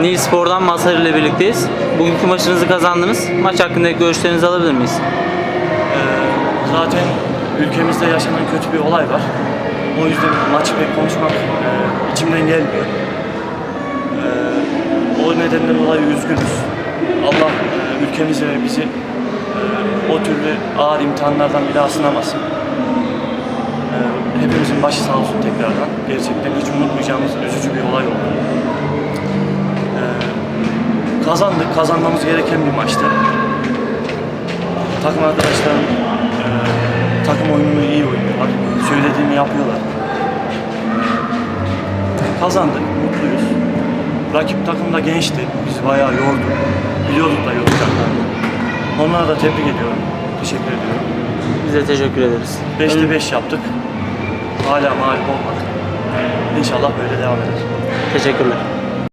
Nil Spor'dan Mazhar ile birlikteyiz. Bugünkü maçınızı kazandınız. Maç hakkındaki görüşlerinizi alabilir miyiz? Ee, zaten ülkemizde yaşanan kötü bir olay var. O yüzden maçı pek konuşmak e, içimden gelmiyor. Ee, o nedenden dolayı üzgünüz. Allah e, ülkemizi ve bizi e, o türlü ağır imtihanlardan bir daha sınamasın. Ee, hepimizin başı sağ olsun tekrardan. Gerçekten hiç unutmayacağımız üzücü bir olay oldu. Kazandık, kazanmamız gereken bir maçtı. Takım arkadaşlarım e, takım oyununu iyi oynuyorlar. Söylediğimi yapıyorlar. Kazandık, mutluyuz. Rakip takım da gençti. Bizi bayağı yordu. Biliyorduk da yoracaklarını. Onlara da tebrik ediyorum. Teşekkür ediyorum. Biz de teşekkür ederiz. 5'te 5 yaptık. Hala mağlup olmadık. İnşallah böyle devam eder. Teşekkürler.